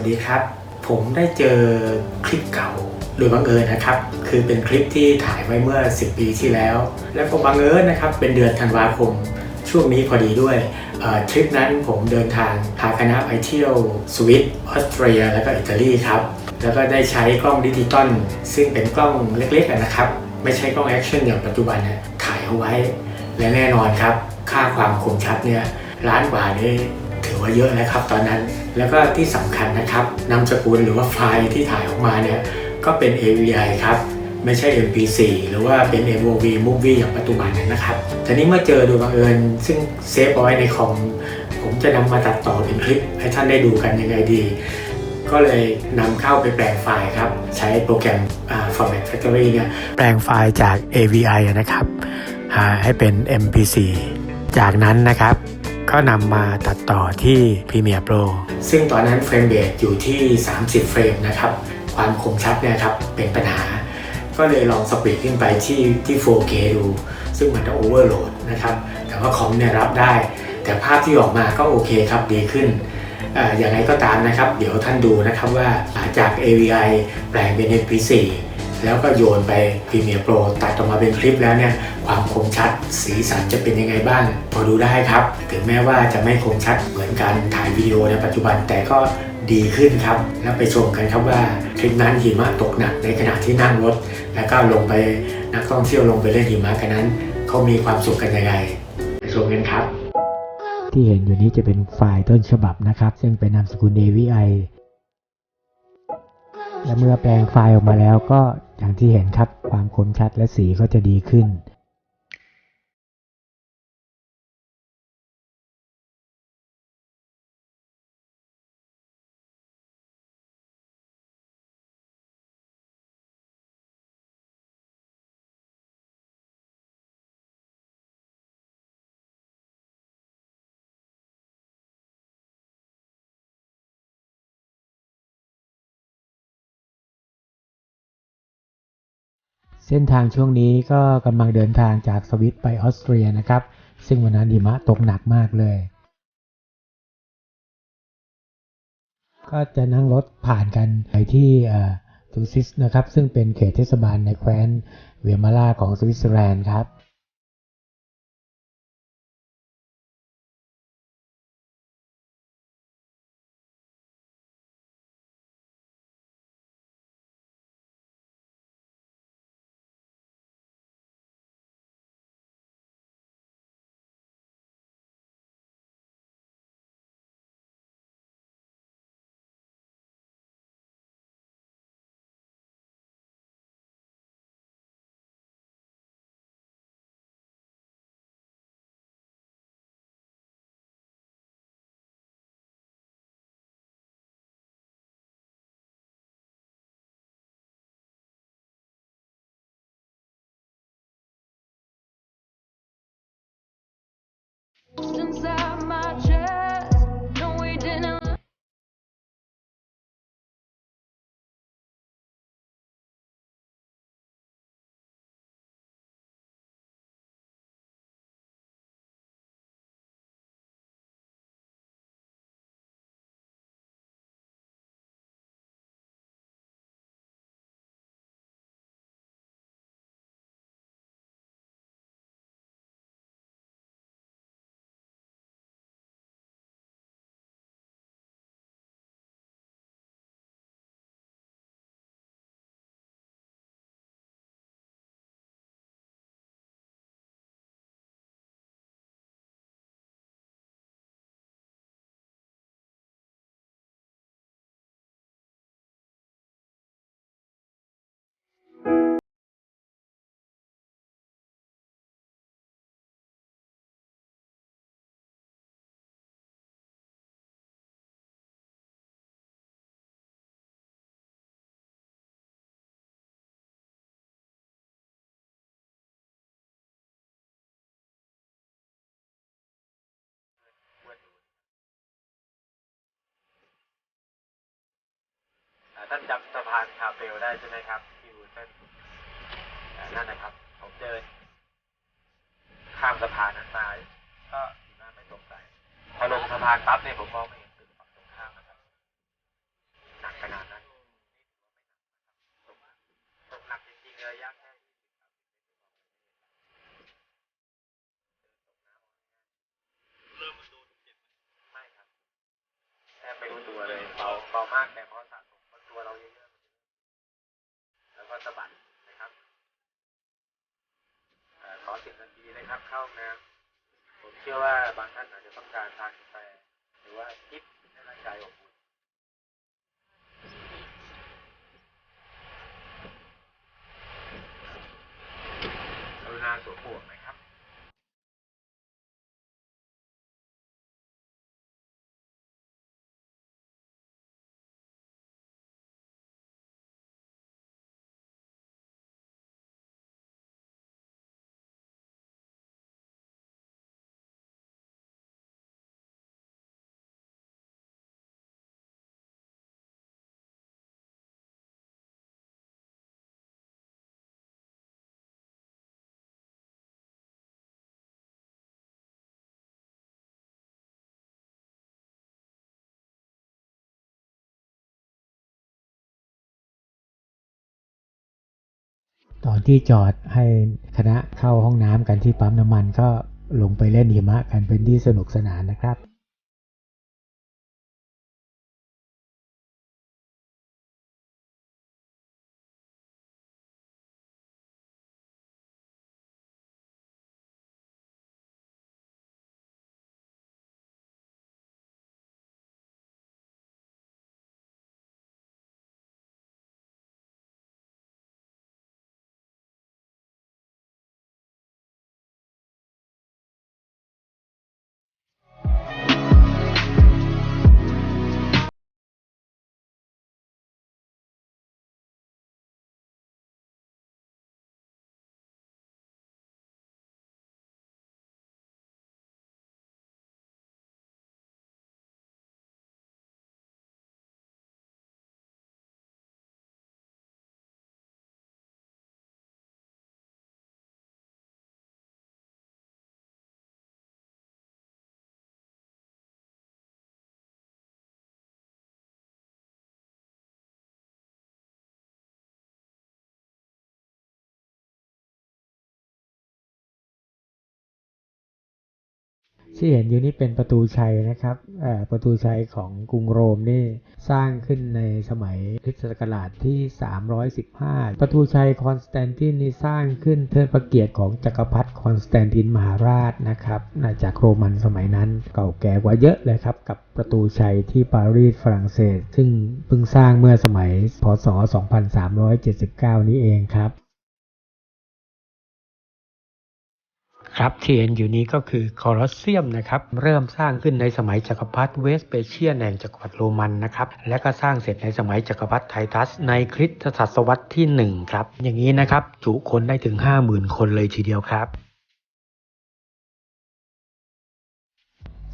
วัสดีครับ ผมได้เจอคลิปเก่าโดยบังเอิญนะครับ คือเป็นคลิปที่ถ่ายไว้เมื่อ 10 ปีที่แล้ว แล้วก็บังเอิญนะครับ เป็นเดือนธันวาคม ช่วงนี้พอดีด้วยทริปนั้นผมเดินทางพาคณะไปเที่ยวสวิตออสเตรีย แล้วก็อิตาลีครับ แล้วก็ได้ใช้กล้องดิจิตอลซึ่งเป็นกล้องเล็กๆนะครับ ไม่ใช่กล้องแอคชั่นอย่างปัจจุบันนะถ่ายเอาไว้ และแน่นอนครับ ค่าความคมชัดเนี่ยล้านกว่านี่ถื อว่าเยอะนะครับตอนนั้น แล้วก็ที่สำคัญนะครับนามสกุลหรือว่าไฟล์ที่ถ่ายออกมาเนี่ยก็เป็น AVI ครับไม่ใช่ MP4 หรือว่าเป็น MOV Movie อย่างปัจจุบันนั้นนะครับทีนี้เมื่อเจอโดยบังเอิญซึ่งเซฟเอาไว้ในคอมผมจะนำมาตัดต่อเป็นคลิปให้ท่านได้ดูกันยังไงดี ก็เลยนำเข้าไปแปลงไฟล์ครับ ใช้โปรแกรมอ่า Format Factory เนี่ยแปลงไฟล์จาก AVI นะครับให้เป็น MP4 จากนั้นนะครับ ก็นำมาตัดต่อที่ Premiere Pro ซึ่งตอนนั้นเฟรมเ e อยู่ที่ 30 เฟรมนะครับ ความคมชัดเนี่ยครับเป็นปัญหา ก็เลยลองสปีดขึ้นไปที่ที่ 4K ดู ซึ่งมันจะโอเวอร์โหลดนะครับ แต่ว่าคอมเนี่ยรับได้ แต่ภาพที่ออกมาก็โอเคครับดีขึ้นอ่ออย่างไรก็ตามนะครับ เดี๋ยวท่านดูนะครับว่าจาก AVI แปลงเป็น MP4 แล้วก็โยนไป Premiere Pro ตัดออกมาเป็นคลิปแล้วเนี่ยความคมชัดสีสันจะเป็นยังไงบ้าง พอดูได้ครับ ถึงแม้ว่าจะไม่คมชัดเหมือนการถ่ายวิดีโอในปัจจุบันแต่ก็ดีขึ้นครับ แล้วไปชมกันครับว่าคลิปนั้นหิมะตกหนักในขณะที่นั่งรถ แล้วก็ลงไปนักท่องเที่ยวลงไปเล่นหิมะกันนั้นเขามีความสุขกันยังไงไปชมกันครับ ที่เห็นอยู่นี้จะเป็นไฟล์ต้นฉบับนะครับ ซึ่งเป็นนามสกุล AVI และเมื่อแปลงไฟล์ออกมาแล้วก็ อย่างที่เห็นครับความคมชัดและสีก็จะดีขึ้น เส้นทางช่วงนี้ก็กำลังเดินทางจากสวิตไปออสเตรียนะครับ ซึ่งวันนั้นหิมะตกหนักมากเลย ก็จะนั่งรถผ่านกันไปที่ทูซิสนะครับ ซึ่งเป็นเขตเทศบาลในแคว้นเวียมาล่าของสวิตเซอร์แลนด์ครับ inside my chest. ท่านจำสะพานคาเปลได้ใช่ไหมครับที่วูเซนนั่นนะครับ ผมเดินข้ามสะพานนั้นมาก็หิมาไม่ตกใจพอลงสะพานปั๊บเนี่ยผมมองไม่เห็น รัฐบาลนะครับขอสิบนาทีนะครับเข้านะผมเชื่อว่าบางท่านอาจจะต้องการทานกาแฟหรือว่าคิดให้ร่างกายอบอุ่น ตอนที่จอดให้คณะเข้าห้องน้ำกันที่ปั๊มน้ำมันก็ลงไปเล่นหิมะกันเป็นที่สนุกสนานนะครับ ที่เห็นอยู่นี่เป็นประตูชัยนะครับประตูชัยของกรุงโรมนี่สร้างขึ้นในสมัยคริสตศักราชที่ 315 ประตูชัยคอนสแตนตินนี่สร้างขึ้นเทิดพระเกียรติของจักรพรรดิคอนสแตนตินมหาราชนะครับจากโรมันสมัยนั้นเก่าแก่กว่าเยอะเลยครับกับประตูชัยที่ปารีสฝรั่งเศส ซึ่งเพิ่งสร้างเมื่อสมัยพศ 2379 นี้เองครับ ครับที่เห็นอยู่นี้ก็คือคอลอสเซียมนะครับเริ่มสร้างขึ้นในสมัยจักรพรรดิเวสเปเชียนแห่งจักรวรรดิโรมันนะครับและก็สร้างเสร็จในสมัยจักรพรรดิไททัส ในคริสตศตวรรษที่ 1 ครับ อย่างนี้นะครับจุคนได้ถึง 50,000 คนเลยทีเดียวครับ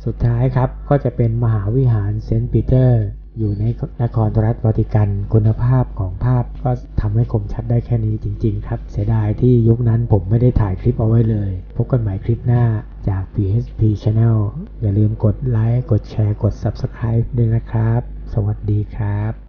สุดท้ายครับก็จะเป็นมหาวิหารเซนต์ปีเตอร์ อยู่ในนครรัฐวาติกันคุณภาพของภาพก็ทำให้คมชัดได้แค่นี้จริง ๆ ครับ เสียดายที่ยุคนั้นผมไม่ได้ถ่ายคลิปเอาไว้เลย พบกันใหม่คลิปหน้าจาก PSP Channel อย่าลืมกดไลค์กดแชร์กด Subscribe ด้วยนะครับ สวัสดีครับ